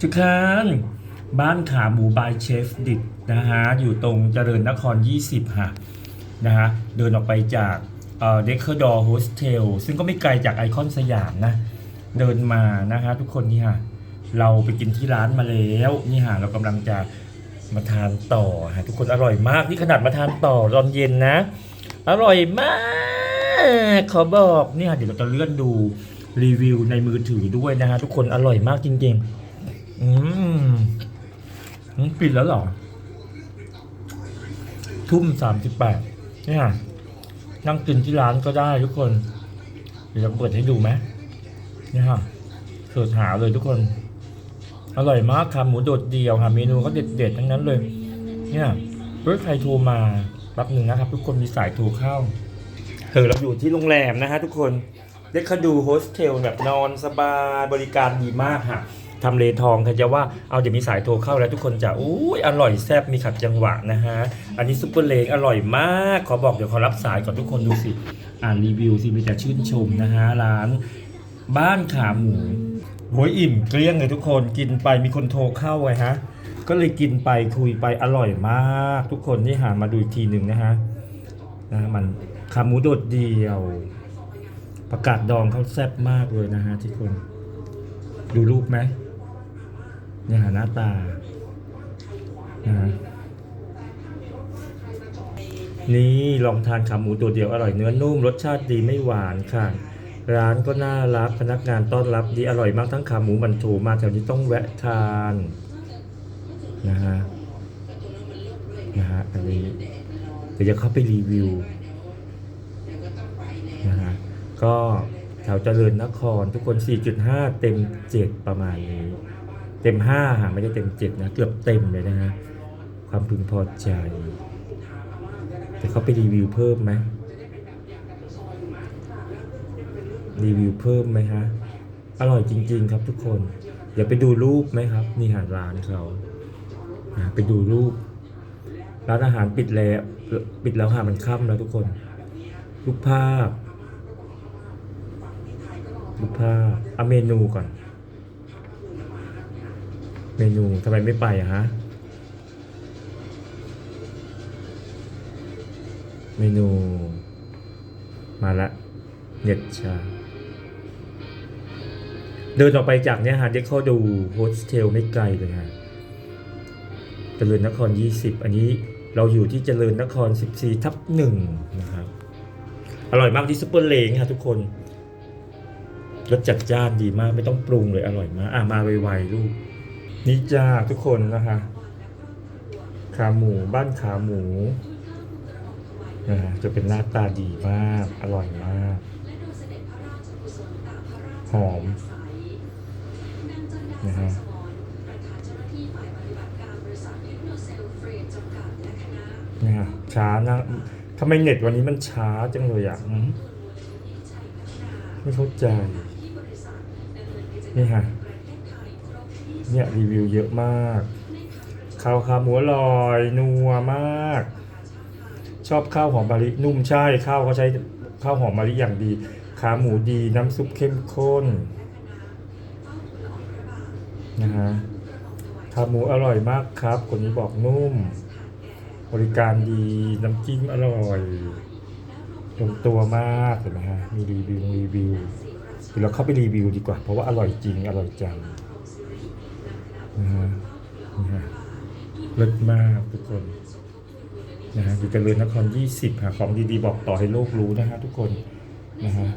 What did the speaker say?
ทุกท่านบ้านขาหมูบายเชฟดิดนะฮะอยู่ตรงเจริญนคร 20ค่ะนะฮะเดินออกไปจากเด็กเคอร์ดอร์โฮสเทลซึ่งก็ไม่ไกลจากไอคอนสยามนะ เดินมานะฮะทุกคนนี่ฮะเราไปกินที่ร้านมาแล้วนี่ฮะเรากำลังจะมาทานต่อฮะทุกคนอร่อยมากนี่ขนาดมาทานต่อตอนเย็นนะ อร่อยมากขอบอกเนี่ยเดี๋ยวเราจะเลื่อนดูรีวิวในมือถือด้วยนะฮะทุกคนอร่อยมากจริงๆ อืมปิดแล้วหรอ ทุ่มสามสิบแปดเนี่ยนั่งกินที่ร้านก็ได้ทุกคน เดี๋ยวจะเปิดให้ดูไหมเนี่ยฮะเสิร์ชหาเลยทุกคน อร่อยมากค่ะหมูโดดเดียวค่ะเมนูก็เด็ดๆทั้งนั้นเลย เนี่ยเพื่อใครโทรมาแป๊บหนึ่งนะครับ ทุกคนมีสายโทรเข้าเออเราอยู่ที่โรงแรมนะฮะทุกคนเด็กคดูโฮสเทลแบบนอนสบายบริการดีมากค่ะ ทำเลทองใครจะว่าเอาเดี๋ยวมีสายโทรเข้าแล้วทุกคนจะอุ้ยอร่อยแซ่บมีขัดจังหวะนะฮะ อันนี้ซุปเปอร์เลกอร่อยมาก ขอบอกเดี๋ยวขอรับสายก่อนทุกคนดูสิ อ่านรีวิวสิมีแต่ชื่นชมนะฮะร้านบ้านขาหมูโหยอิ่มเกลี้ยงเลยทุกคนกินไปมีคนโทรเข้าไงฮะ ก็เลยกินไปคุยไปอร่อยมาก ทุกคนนี่หามาดูอีกทีหนึ่งนะฮะนะมันขาหมูโดดเดียวประกาศดองเขาแซ่บมากเลยนะฮะทุกคน ดูรูปไหม เนี่ยหน้าตานะนี่ลองทานขาหมูตัวเดียวอร่อยเนื้อนุ่มรสชาติดีไม่หวานค่ะ ร้านก็น่ารักพนักงานต้อนรับดีอร่อยมากทั้งขาหมูมันโถมาแถวนี้ต้องแวะทานนะฮะนะฮะอันนี้เดี๋ยวจะเข้าไปรีวิวนะฮะก็แถวเจริญนครทุกคน 4.5 เต็ม 7 ประมาณนี้ เต็ม5ฮะไม่ได้เต็ม7นะ เกือบเต็มเลยนะฮะความพึงพอใจ แต่เขาไปรีวิวเพิ่มไหมรีวิวเพิ่มไหมฮะอร่อยจริง ๆ ครับทุกคน เดี๋ยวไปดูรูปไหมครับ นี่หาร้านเขาไปดูรูป ร้านอาหารปิดแล้วปิดแล้วค่ะมันค่ำแล้วทุกคนรูปภาพรูปภาพเอาเมนูก่อน เมนูทำไมไม่ไปอะฮะ เมนู มาละเน็ตชา เดินออกไปจากเนี่ยฮะเด็กเขาดูโฮสเทลไม่ไกลเลยฮะเจริญนคร 20 อันนี้เราอยู่ที่เจริญนคร 14 ทับหนึ่งนะครับ อร่อยมากที่ซุปเปอร์เลงค่ะทุกคนรสจัดจ้านดีมากไม่ต้องปรุงเลยอร่อยมาก อะมาไวๆลูก นี่จ้าทุกคนนะคะขาหมูบ้านขาหมูนะฮะจะเป็นหน้าตาดีมาก อร่อยมาก หอมนะฮะเนี่ยช้านะทำไมเน็ตวันนี้มันช้าจังเลยอะไม่เข้าใจ นี่ฮะ เนี่ยรีวิวเยอะมากข้าวขาหมูอร่อยนัวมาก ชอบข้าวหอมมะลินุ่มใช่ข้าวเขาใช้ข้าวหอมมะลิอย่างดี ขาหมูดีน้ำซุปเข้มข้นนะฮะขาหมูอร่อยมากครับ คนนี้บอกนุ่ม บริการดีน้ำจิ้มอร่อยลงตัวมากเห็นไหมฮะมีรีวิวรีวิวเดี๋ยวเราเข้าไปรีวิวดีกว่า เพราะว่าอร่อยจริงอร่อยจัง นะฮะนะเลิศมากทุกคนนะฮะอยู่เจริญนคร 20หาของดีๆ บอกต่อให้โลกรู้นะฮะทุกคนนะฮะ